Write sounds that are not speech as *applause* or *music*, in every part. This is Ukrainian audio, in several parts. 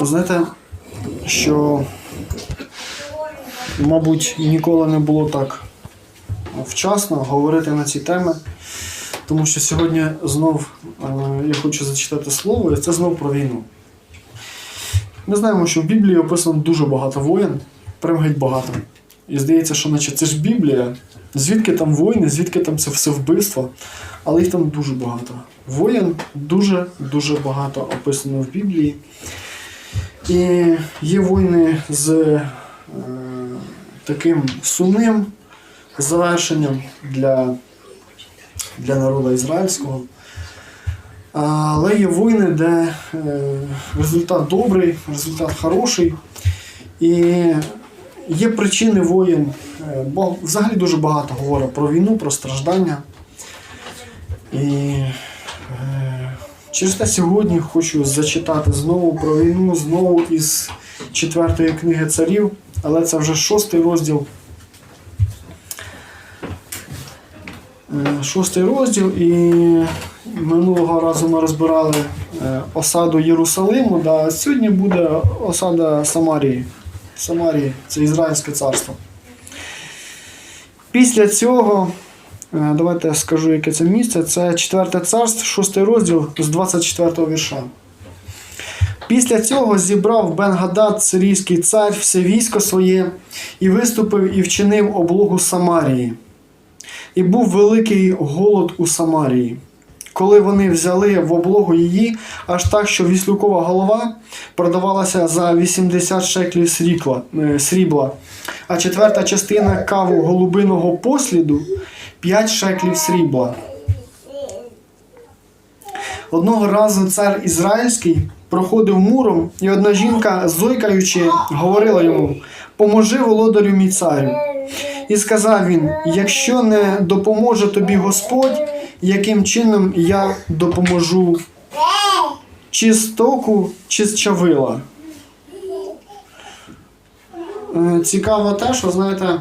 знаєте, що, мабуть, ніколи не було так вчасно говорити на ці теми, тому що сьогодні знов е, я хочу зачитати слово, і це знов про війну. Ми знаємо, що в Біблії описано дуже багато воєн, прям геть багато. І здається, що наче це ж Біблія. Звідки там воїни, звідки там це все вбивство, але їх там дуже багато. Воєн дуже-дуже багато описано в Біблії. І є воїни з е, таким сумним завершенням для, для народу ізраїльського. Але є воїни, де е, результат добрий, результат хороший. І є причини воїн. Е, Бог взагалі дуже багато говорить про війну, про страждання. І е, через те сьогодні хочу зачитати знову про війну, знову із четвертої книги царів, але це вже шостий розділ. Е, Шостий розділ, і минулого разу ми розбирали е, осаду Єрусалиму, а сьогодні буде осада Самарії. Самарії це Ізраїльське царство. Після цього, давайте я скажу, яке це місце. Це 4 царство, 6 розділ з 24 вірша. Після цього зібрав Бен-Гадад, сирійський цар, все військо своє і виступив і вчинив облогу Самарії. І був великий голод у Самарії. Коли вони взяли в облогу її, аж так, що віслюкова голова продавалася за 80 шеклів е, срібла, а четверта частина каву голубиного посліду 5 шеклів срібла. Одного разу цар Ізраїльський проходив муром, і одна жінка, зойкаючи, говорила йому: Поможи володарю мій царю. І сказав він: якщо не допоможе тобі Господь, яким чином я допоможу чи з току, чи з чавила. Е, Цікаво те, що знаєте,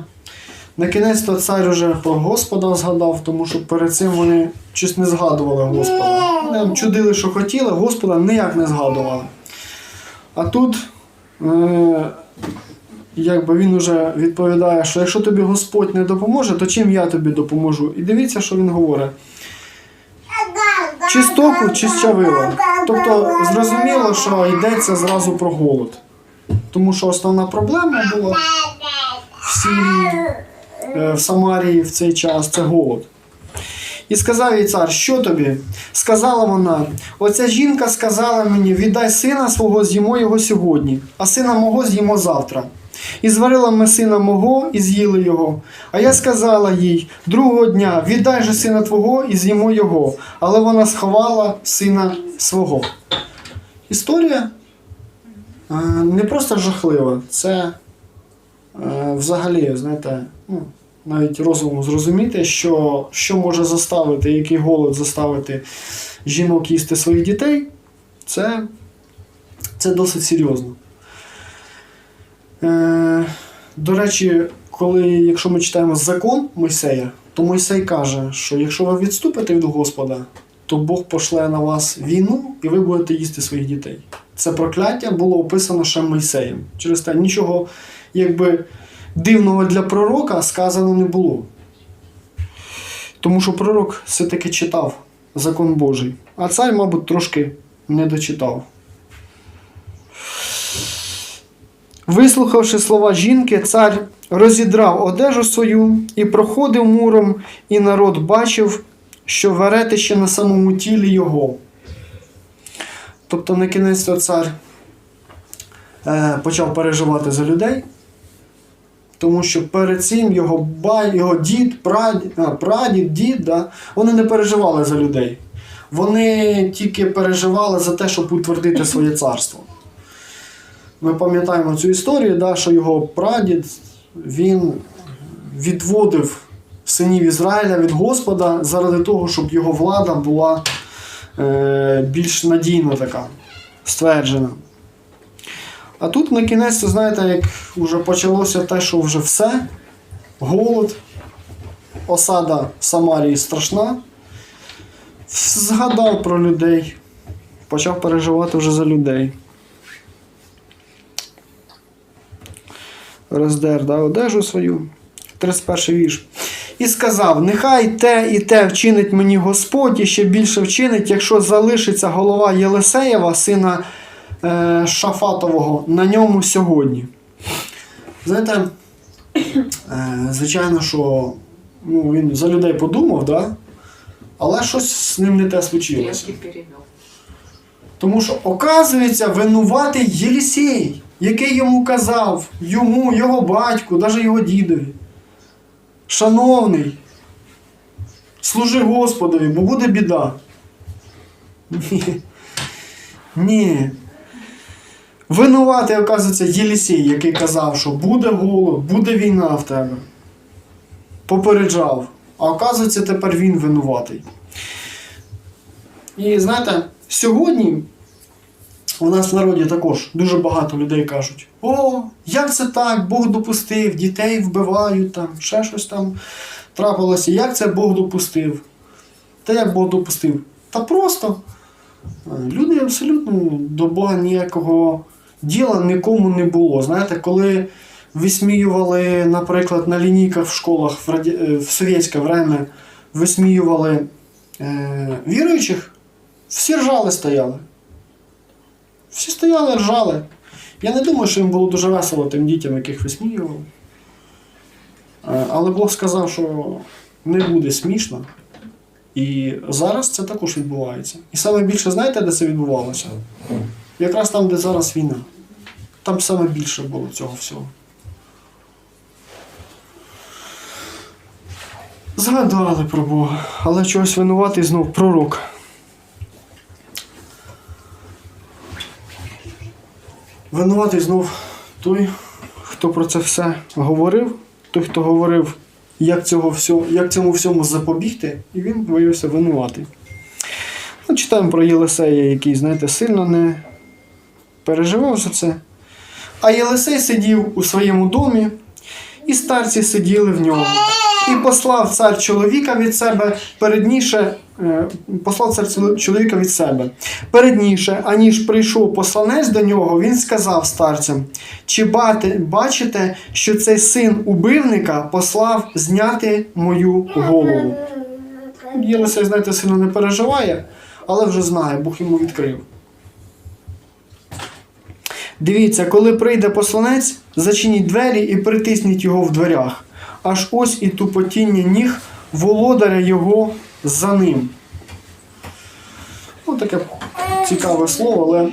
на кінець то цар уже про Господа згадав, тому що перед цим вони щось не згадували Господа. Вони чудили, що хотіли, Господа ніяк не згадували. А тут е, якби він уже відповідає, що якщо тобі Господь не допоможе, то чим я тобі допоможу? І дивіться, що він говорить. Чи з току, чи з чавила. Тобто зрозуміло, що йдеться зразу про голод. Тому що основна проблема була в Сирії, в Самарії в цей час це голод. І сказав їй цар, що тобі? Сказала вона: оця жінка сказала мені: віддай сина свого, з'їмо його сьогодні, а сина мого з'їмо завтра. І зварила ми сина мого і з'їли його. А я сказала їй другого дня: віддай же сина твого і з'їмо його. Але вона сховала сина свого. Історія е, не просто жахлива, це е, взагалі, знаєте, ну, навіть розумом зрозуміти, що, що може заставити, який голод заставити жінок їсти своїх дітей, це, це досить серйозно. Е, до речі, коли, якщо ми читаємо закон Мойсея, то Мойсей каже, що якщо ви відступите від Господа, то Бог пошле на вас війну і ви будете їсти своїх дітей. Це прокляття було описано ще Мойсеєм. Через те нічого якби дивного для пророка сказано не було. Тому що пророк все-таки читав закон Божий, а цар, мабуть, трошки не дочитав. Вислухавши слова жінки, цар розідрав одежу свою і проходив муром, і народ бачив, що веретище на самому тілі його. Тобто на кінець цар е, почав переживати за людей, тому що перед цим його бай, його дід, прадід, а, прадід, дід, да, вони не переживали за людей. Вони тільки переживали за те, щоб утвердити своє царство. Ми пам'ятаємо цю історію, да, що його прадід він відводив синів Ізраїля від Господа заради того, щоб його влада була е, більш надійно така, стверджена. А тут на кінець, знаєте, як вже почалося те, що вже все, голод, осада Самарії страшна, згадав про людей, почав переживати вже за людей. роздер да, одежу свою. 31 вірш. І сказав: Нехай те і те вчинить мені Господь, і ще більше вчинить, якщо залишиться голова Єлисеєва, сина е, Шафатового, на ньому сьогодні. Знаєте, е, звичайно, що ну, він за людей подумав, да? але щось з ним не те случилося. Тому що, оказується, винуватий Єлісій, який йому казав, йому, його батьку, навіть його дідові. Шановний, служи Господові, бо буде біда. Ні. Ні. Винуватий, оказується, Єлісій, який казав, що буде голод, буде війна в тебе. Попереджав. А оказується, тепер він винуватий. І знаєте, сьогодні у нас в народі також дуже багато людей кажуть: О, як це так? Бог допустив, дітей вбивають, там, ще щось там трапилося. Як це Бог допустив? Та як Бог допустив? Та просто е, люди абсолютно до Бога ніякого діла нікому не було. Знаєте, коли висміювали, наприклад, на лінійках в школах в, раді... е, в совєтське время висміювали е... віруючих, всі ржали стояли. Всі стояли, ржали. Я не думаю, що їм було дуже весело тим дітям, яких висміювали. Е, Але Бог сказав, що не буде смішно. І зараз це також відбувається. І саме більше, знаєте, де це відбувалося? Якраз там, де зараз війна. Там саме більше було цього всього. Згадали про Бога, але чогось винуватий знов пророк. Винуватий знов той, хто про це все говорив, той, хто говорив, як, цього всього, як цьому всьому запобігти, і він виявився винуватий. Ну, читаємо про Єлисея, який, знаєте, сильно не переживав за це. А Єлисей сидів у своєму домі, і старці сиділи в ньому. І послав цар чоловіка від себе передніше, е, послав цар чоловіка від себе. Передніше, аніж прийшов посланець до нього, він сказав старцям: Чи бачите, що цей син убивника послав зняти мою голову? Єлисей, знаєте, сильно не переживає, але вже знає, Бог йому відкрив. Дивіться, коли прийде посланець, зачиніть двері і притисніть його в дверях. Аж ось і тупотіння ніг володаря його за ним. Ну, таке цікаве слово, але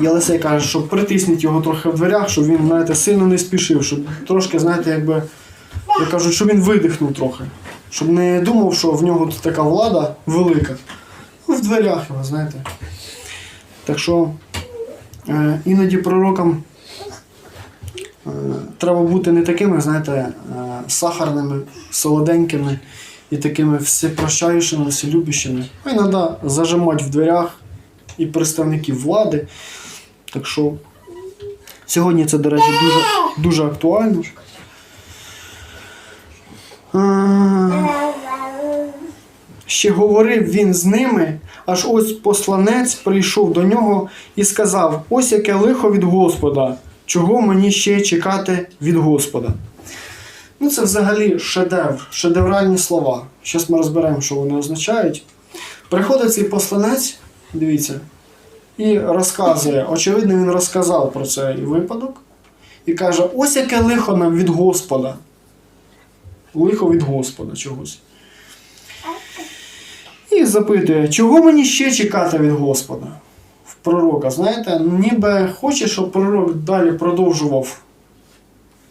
Єлисей каже, що притисніть його трохи в дверях, щоб він, знаєте, сильно не спішив, щоб трошки, знаєте, якби, як кажуть, щоб він видихнув трохи. Щоб не думав, що в нього тут така влада велика. Ну, в дверях його, знаєте. Так що е, іноді пророкам е, треба бути не такими, знаєте, е, сахарними, солоденькими і такими всепрощаючими, вселюбищими. А іноді зажимати в дверях і представників влади. Так що сьогодні це, до речі, дуже, дуже актуально. Ще говорив він з ними, аж ось посланець прийшов до нього і сказав: Ось яке лихо від Господа, чого мені ще чекати від Господа. Ну, це взагалі шедевр, шедевральні слова. Зараз ми розберемо, що вони означають. Приходить цей посланець, дивіться, і розказує. Очевидно, він розказав про цей випадок і каже: ось яке лихо нам від Господа. Лихо від Господа чогось. І запитує, чого мені ще чекати від Господа? В пророка, знаєте, ніби хоче, щоб пророк далі продовжував.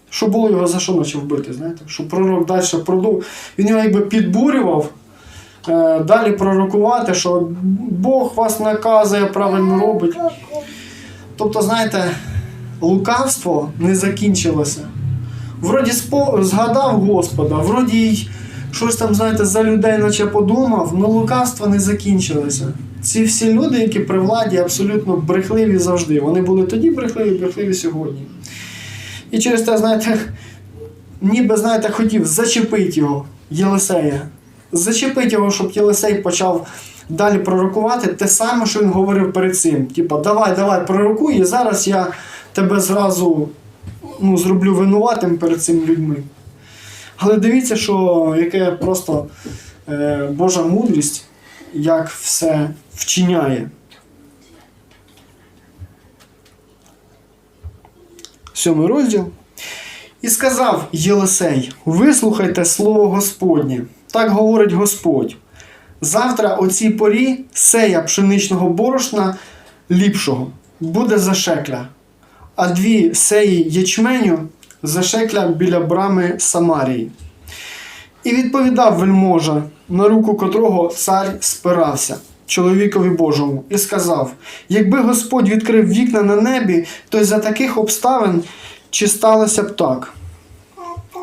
Що було його за що почав вбити, знаєте? Щоб пророк далі продовжував. Він його якби підбурював е, далі пророкувати, що Бог вас наказує, правильно робить. Тобто, знаєте, лукавство не закінчилося. Вроді спо... згадав Господа, вроді й щось там, знаєте, за людей наче подумав, але лукавство не закінчилося. Ці всі люди, які при владі, абсолютно брехливі завжди. Вони були тоді брехливі, брехливі сьогодні. І через те, знаєте, ніби, знаєте, хотів зачепити його, Єлисея. Зачепити його, щоб Єлисей почав далі пророкувати те саме, що він говорив перед цим. Типа, давай, давай, пророкуй, і зараз я тебе зразу ну, зроблю винуватим перед цими людьми. Але дивіться, що яке просто е, Божа мудрість, як все вчиняє. Сьомий розділ. І сказав Єлисей: Вислухайте слово Господнє. Так говорить Господь. Завтра о цій порі сея пшеничного борошна ліпшого буде за шекля, а дві сеї ячменю за шекля біля брами Самарії. І відповідав вельможа, на руку котрого цар спирався, чоловікові Божому, і сказав: Якби Господь відкрив вікна на небі, то й за таких обставин чи сталося б так?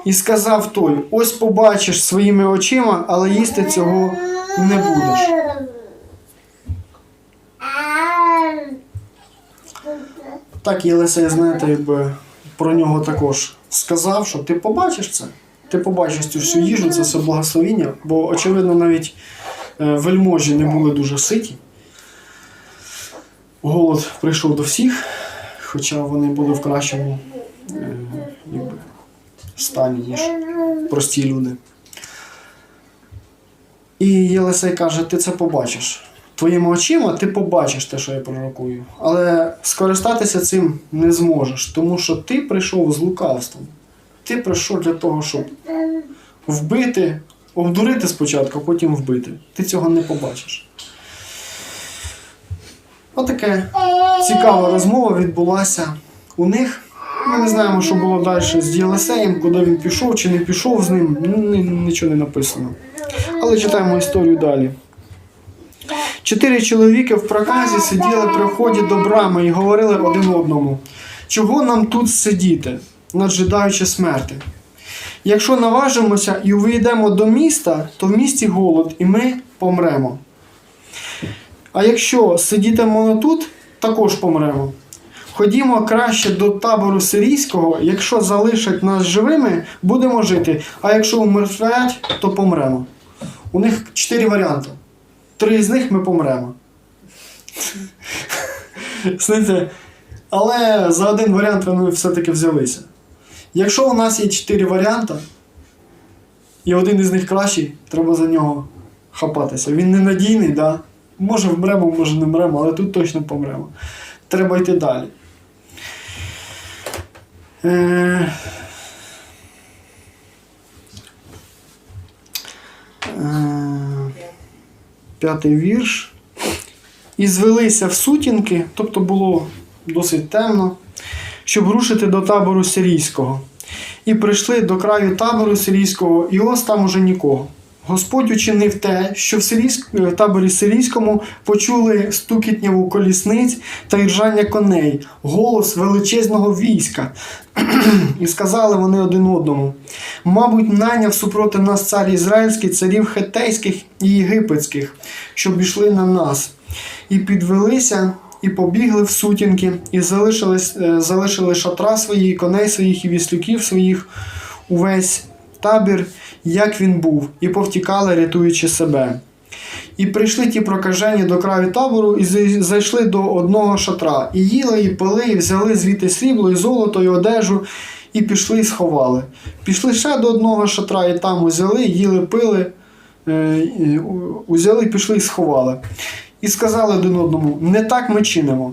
І сказав той: Ось побачиш своїми очима, але їсти цього не будеш. Так Єлисей, знаєте, якби про нього також сказав, що ти побачиш це. Ти побачиш цю всю їжу, це все благословіння, бо, очевидно, навіть е, вельможі не були дуже ситі. Голод прийшов до всіх, хоча вони були в кращому е, якби, стані, ніж прості люди. І Єлисей каже: ти це побачиш. Твоїми очима ти побачиш те, що я пророкую. Але скористатися цим не зможеш, тому що ти прийшов з лукавством. Ти прийшов для того, щоб вбити, обдурити спочатку, а потім вбити. Ти цього не побачиш. Отаке цікава розмова відбулася у них. Ми не знаємо, що було далі з Єлисеєм, куди він пішов чи не пішов з ним. Нічого не написано. Але читаємо історію далі. Чотири чоловіки в проказі сиділи при вході до брами і говорили один одному: чого нам тут сидіти, наджидаючи смерти? Якщо наважимося і увійдемо до міста, то в місті голод, і ми помремо. А якщо сидітимо тут, також помремо. Ходімо краще до табору сирійського, якщо залишать нас живими, будемо жити, а якщо умертвять, то помремо. У них чотири варіанти. Три з них ми помремо. Але за один варіант вони все-таки взялися. Якщо у нас є чотири варіанти, і один із них кращий, треба за нього хапатися. Він ненадійний, да? може вмремо, може не вмремо, але тут точно помремо. Треба йти далі. Е... П'ятий вірш. І звелися в сутінки, тобто було досить темно, щоб рушити до табору сирійського. І прийшли до краю табору сирійського, і ось там уже нікого. Господь учинив те, що в е, таборі сирійському почули стукітняву колісниць та іржання коней, голос величезного війська. І сказали вони один одному: Мабуть, найняв супроти нас цар Ізраїльський царів хетейських і єгипетських, щоб йшли на нас. І підвелися, і побігли в сутінки, і залишили, е, залишили шатра свої, коней своїх, і віслюків своїх, увесь табір, як він був, і повтікали, рятуючи себе. І прийшли ті прокажені до краю табору, і зайшли до одного шатра, і їли, і пили, і взяли звідти срібло, і золото, і одежу, і пішли і сховали. Пішли ще до одного шатра, і там узяли, їли, пили, е, узяли, пішли і сховали. І сказали один одному: не так ми чинимо.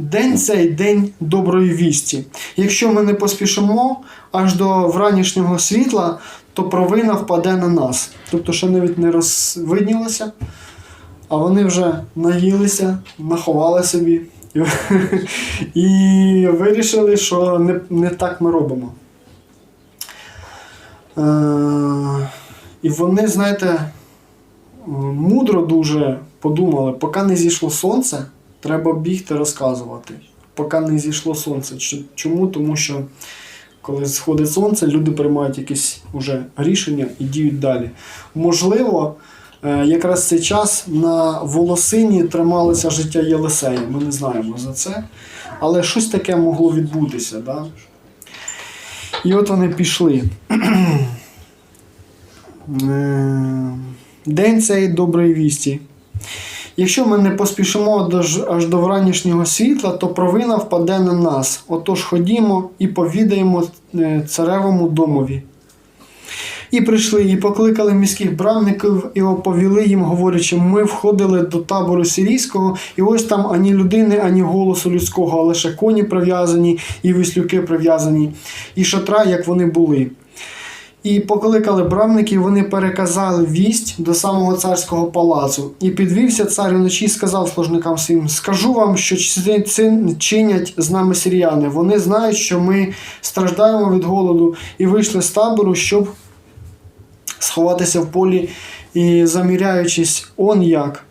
День цей день доброї вісті. Якщо ми не поспішимо аж до вранішнього світла, то провина впаде на нас. Тобто, ще навіть не розвиднілося, а вони вже наїлися, наховали собі і, вирішили, що не, не так ми робимо. Е, і вони, знаєте, мудро дуже подумали, поки не зійшло сонце, треба бігти розказувати. Поки не зійшло сонце. Чому? Тому що коли сходить сонце, люди приймають якісь уже рішення і діють далі. Можливо, е, якраз цей час на волосині трималося життя Єлисея. Ми не знаємо за це. Але щось таке могло відбутися. Да? І от вони пішли. *clears throat* Е, День цей доброї вісті. Якщо ми не поспішимо аж до вранішнього світла, то провина впаде на нас. Отож ходімо і повідаємо е, царевому домові. І прийшли, і покликали міських бранників, і оповіли їм, говорячи, ми входили до табору сирійського, і ось там ані людини, ані голосу людського, а лише коні прив'язані, і віслюки прив'язані, і шатра, як вони були. І покликали брамників, вони переказали вість до самого царського палацу. І підвівся цар вночі і сказав служникам своїм: Скажу вам, що чинять з нами сиріяни. Вони знають, що ми страждаємо від голоду і вийшли з табору, щоб сховатися в полі і заміряючись он як.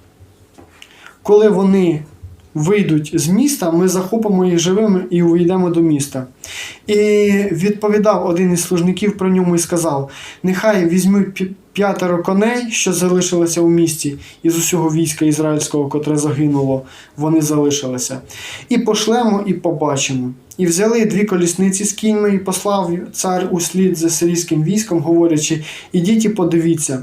Коли вони вийдуть з міста, ми захопимо їх живими і увійдемо до міста. І відповідав один із служників про ньому і сказав: Нехай візьмуть п'ятеро коней, що залишилися у місті, із усього війська ізраїльського, котре загинуло, вони залишилися. І пошлемо, і побачимо. І взяли дві колісниці з кіньми, і послав цар услід за сирійським військом, говорячи: Ідіть і подивіться.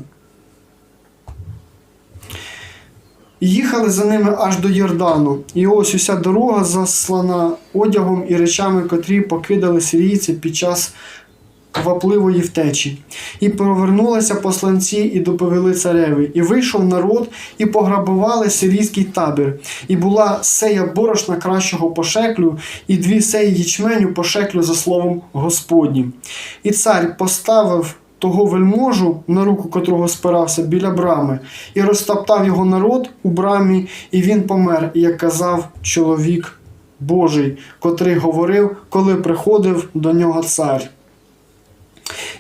Їхали за ними аж до Йордану. І ось уся дорога заслана одягом і речами, котрі покидали сирійці під час квапливої втечі. І повернулися посланці і доповіли цареві. І вийшов народ, і пограбували сирійський табір. І була сея борошна кращого по шеклю, і дві сеї ячменю по шеклю за словом Господнім. І цар поставив того вельможу, на руку котрого спирався біля брами, і розтоптав його народ у брамі, і він помер, як казав чоловік Божий, котрий говорив, коли приходив до нього цар.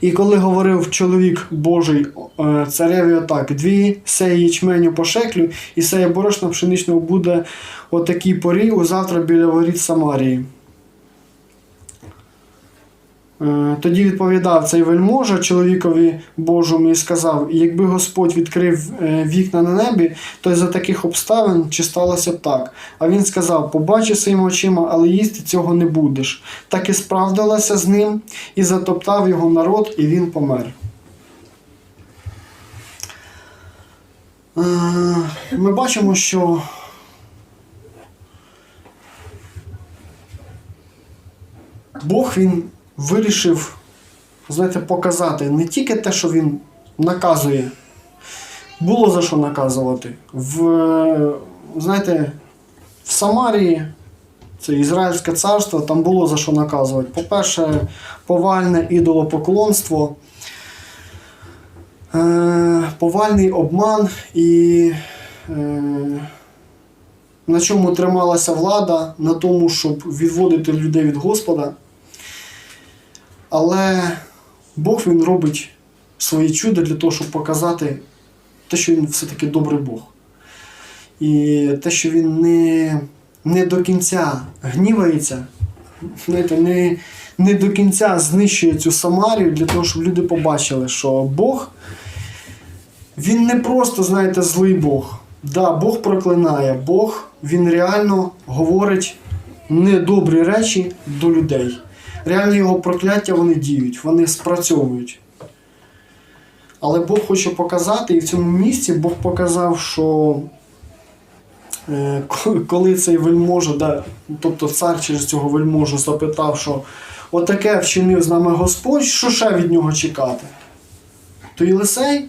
І коли говорив чоловік Божий е, цареві отак, дві сеї ячменю по шеклю, і сея борошна пшеничного буде о такій порі у завтра біля воріт Самарії. Е, Тоді відповідав цей вельможа чоловікові Божому і сказав: якби Господь відкрив е, вікна на небі, то за таких обставин чи сталося б так. А він сказав: побачи своїми очима, але їсти цього не будеш. Так і справдилося з ним, і затоптав його народ, і він помер. Е, Ми бачимо, що Бог він вирішив, знаєте, показати не тільки те, що він наказує, було за що наказувати. В, знаєте, в Самарії, це Ізраїльське царство, там було за що наказувати. По-перше, повальне ідолопоклонство, е, повальний обман і е, на чому трималася влада, на тому, щоб відводити людей від Господа. Але Бог він робить свої чуда для того, щоб показати те, що він все-таки добрий Бог. І те, що він не, не до кінця гнівається, знаєте, не, не до кінця знищує цю Самарію для того, щоб люди побачили, що Бог він не просто, знаєте, злий Бог. Да, Бог проклинає, Бог він реально говорить недобрі речі до людей. Реально його прокляття вони діють, вони спрацьовують. Але Бог хоче показати, і в цьому місці Бог показав, що е, *laughs* коли цей вельможа, тобто цар через цього вельможу запитав, що отаке вчинив з нами Господь, що ще від нього чекати? То Єлисей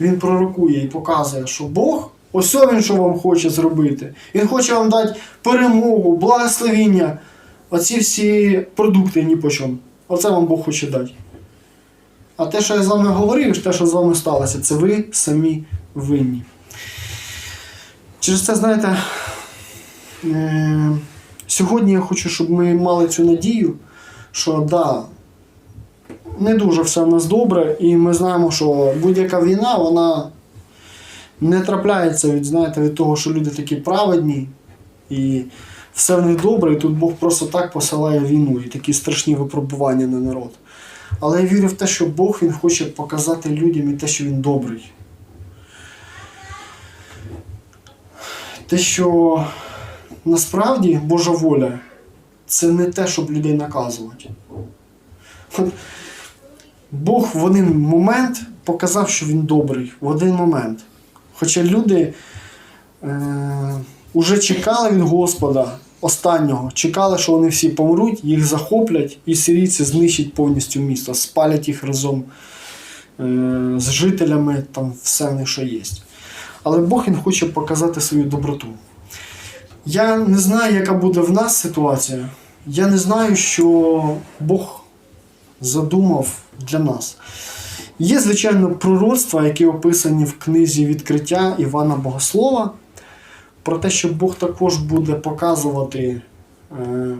він пророкує і показує, що Бог, ось він що вам хоче зробити. Він хоче вам дати перемогу, благословіння. Оці всі продукти ні по чому. Оце вам Бог хоче дати. А те, що я з вами говорив, те, що з вами сталося, це ви самі винні. Через це, знаєте, е- сьогодні я хочу, щоб ми мали цю надію, що да, не дуже все в нас добре, і ми знаємо, що будь-яка війна, вона не трапляється від, знаєте, від того, що люди такі праведні і все в добре, і тут Бог просто так посилає війну і такі страшні випробування на народ. Але я вірю в те, що Бог він хоче показати людям і те, що він добрий. Те, що насправді Божа воля це не те, щоб людей наказувати. Бог в один момент показав, що він добрий. В один момент. Хоча люди е, уже чекали від Господа останнього. Чекали, що вони всі помруть, їх захоплять, і сирійці знищать повністю місто, спалять їх разом е, з жителями, там все них що є. Але Бог він хоче показати свою доброту. Я не знаю, яка буде в нас ситуація. Я не знаю, що Бог задумав для нас. Є, звичайно, пророцтва, які описані в книзі відкриття Івана Богослова, про те, що Бог також буде показувати е,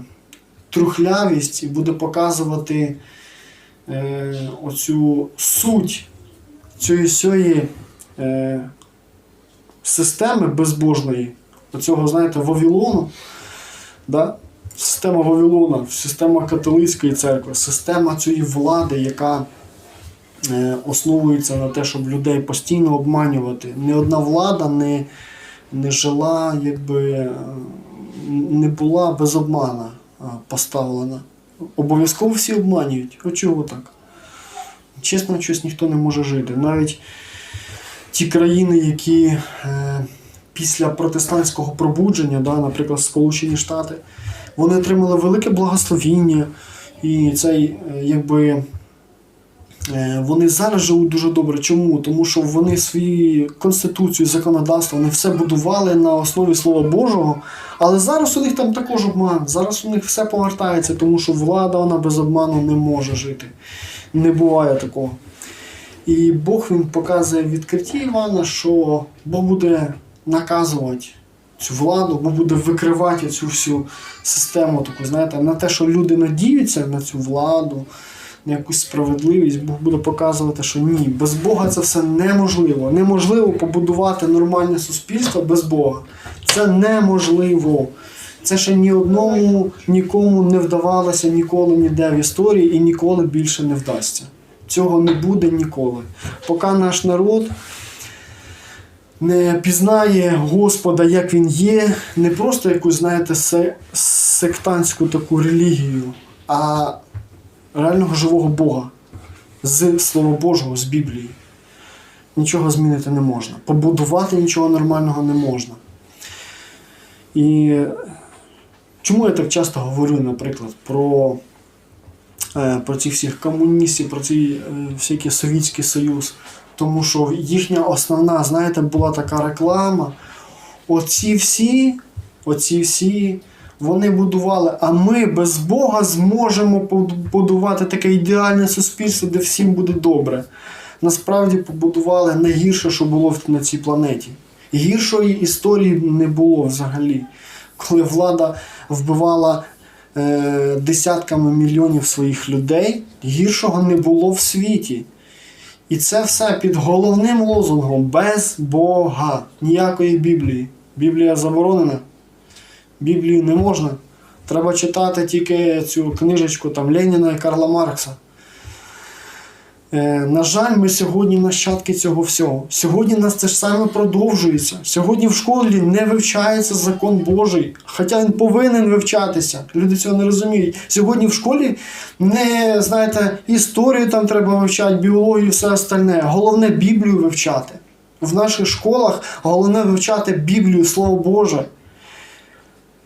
трухлявість і буде показувати е, оцю суть цієї сьої е, системи безбожної, оцього, знаєте, Вавилону. Да? Система Вавилона, система католицької церкви, система цієї влади, яка е, основується на те, щоб людей постійно обманювати. Ні одна влада не, не жила, якби е, не була без обмана е, поставлена. Обов'язково всі обманюють. От чого так? Чесно, щось ніхто не може жити. Навіть ті країни, які е, після протестантського пробудження, да, наприклад, Сполучені Штати, вони отримали велике благословіння, і цей, е, якби. Е, Вони зараз живуть дуже добре. Чому? Тому що вони свої конституцію, законодавство, вони все будували на основі Слова Божого. Але зараз у них там також обман. Зараз у них все повертається, тому що влада вона без обману не може жити. Не буває такого. І Бог він показує в відкритті Івана, що Бог буде наказувати цю владу, Бог буде викривати цю всю систему, таку, знаєте, на те, що люди надіються на цю владу, на якусь справедливість, Бог буде показувати, що ні, без Бога це все неможливо. Неможливо побудувати нормальне суспільство без Бога. Це неможливо. Це ще ні одному нікому не вдавалося ніколи ніде в історії і ніколи більше не вдасться. Цього не буде ніколи. Поки наш народ не пізнає Господа, як він є, не просто якусь, знаєте, сектантську таку релігію, а реального живого Бога з Слова Божого, з Біблії. Нічого змінити не можна. Побудувати нічого нормального не можна. І чому я так часто говорю, наприклад, про, е, про цих всіх комуністів, про цей всякий Совєтський Союз? Тому що їхня основна, знаєте, була така реклама. Оці всі, оці всі, вони будували, а ми без Бога зможемо поб- будувати таке ідеальне суспільство, де всім буде добре. Насправді побудували найгірше, що було на цій планеті. Гіршої історії не було взагалі, коли влада вбивала е, десятками мільйонів своїх людей, гіршого не було в світі. І це все під головним лозунгом без Бога. Ніякої Біблії. Біблія заборонена. Біблію не можна. Треба читати тільки цю книжечку там Леніна і Карла Маркса. Е, на жаль, ми сьогодні нащадки цього всього. Сьогодні нас це ж саме продовжується. Сьогодні в школі не вивчається закон Божий, хоча він повинен вивчатися. Люди цього не розуміють. Сьогодні в школі не знаєте, історію там треба вивчати, біологію і все остальне. Головне Біблію вивчати. В наших школах головне вивчати Біблію, Слово Боже.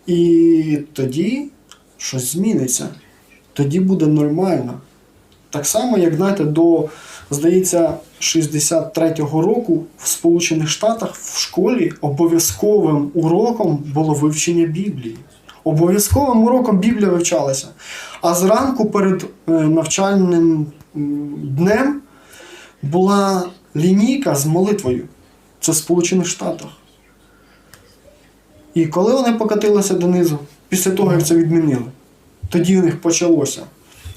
І тоді щось зміниться. Тоді буде нормально. Так само, як знаєте, до, здається, 63-го року в Сполучених Штатах в школі обов'язковим уроком було вивчення Біблії. Обов'язковим уроком Біблія вивчалася. А зранку перед е, навчальним днем була лінійка з молитвою. Це в Сполучених Штатах. І коли вони покатилися донизу, після того, як це відмінили, тоді у них почалося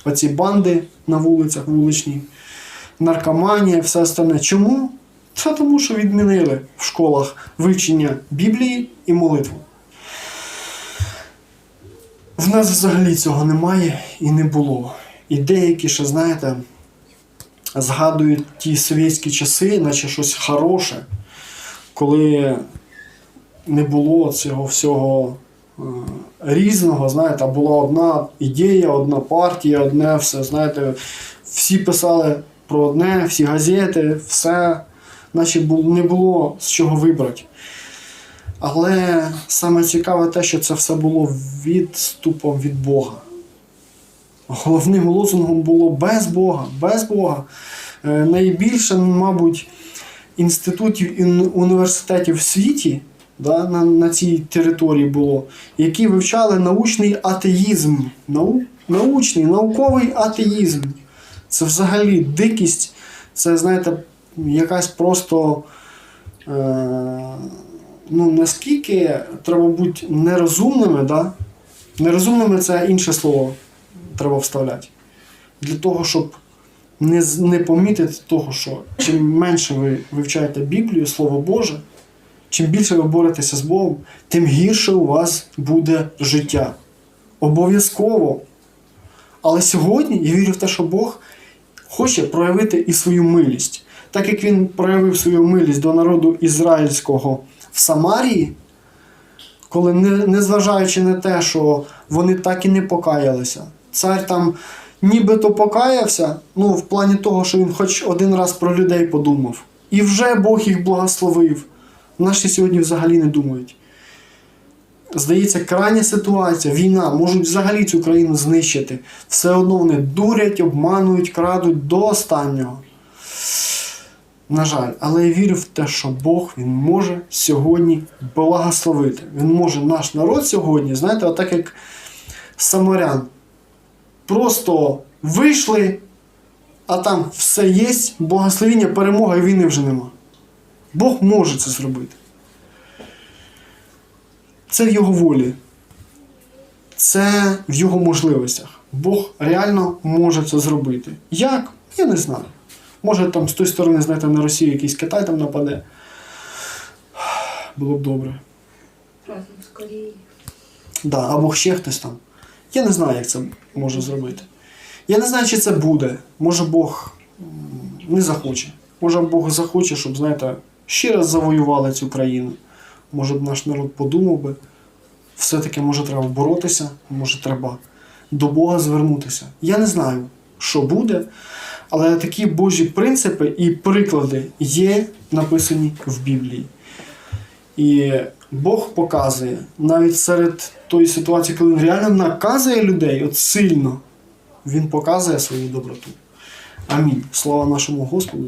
оці банди на вулицях, вуличні, наркоманія, все остальне. Чому? Це тому, що відмінили в школах вивчення Біблії і молитву. В нас взагалі цього немає і не було. І деякі ще, знаєте, згадують ті совєтські часи, наче щось хороше, коли не було цього всього е, різного, знаєте, була одна ідея, одна партія, одне все, знаєте, всі писали про одне, всі газети, все, наче не було з чого вибрати. Але саме цікаве те, що це все було відступом від Бога. Головним лозунгом було без Бога, без Бога. Е, Найбільше, мабуть, інститутів і університетів в світі да, на, на цій території було, які вивчали научний атеїзм. Нау, научний, науковий атеїзм. Це взагалі дикість, це, знаєте, якась просто. Е, ну, наскільки треба бути нерозумними, да? нерозумними це інше слово треба вставляти. Для того, щоб не, не помітити того, що чим менше ви вивчаєте Біблію, Слово Боже, чим більше ви боретеся з Богом, тим гірше у вас буде життя. Обов'язково. Але сьогодні я вірю в те, що Бог хоче проявити і свою милість. Так як він проявив свою милість до народу ізраїльського в Самарії, коли, незважаючи на те, що вони так і не покаялися, цар там нібито покаявся, ну, в плані того, що він хоч один раз про людей подумав. І вже Бог їх благословив. Наші сьогодні взагалі не думають. Здається, крайня ситуація, війна, можуть взагалі цю країну знищити. Все одно вони дурять, обманують, крадуть до останнього. На жаль, але я вірю в те, що Бог він може сьогодні благословити. Він може наш народ сьогодні, знаєте, отак як самарян. Просто вийшли, а там все є, благословіння, перемога і війни вже нема. Бог може це зробити. Це в його волі. Це в його можливостях. Бог реально може це зробити. Як? Я не знаю. Може там з тої сторони, знаєте, на Росію якийсь Китай там нападе. Було б добре. Разом з Кореєю. Да, або ще хтось там. Я не знаю, як це може зробити. Я не знаю, чи це буде. Може Бог не захоче. Може Бог захоче, щоб, знаєте, ще раз завоювали цю країну. Може б наш народ подумав би. Все-таки може треба боротися, може треба до Бога звернутися. Я не знаю, що буде, але такі Божі принципи і приклади є написані в Біблії. І Бог показує навіть серед тої ситуації, коли він реально наказує людей от сильно, він показує свою доброту. Амінь. Слава нашому Господу.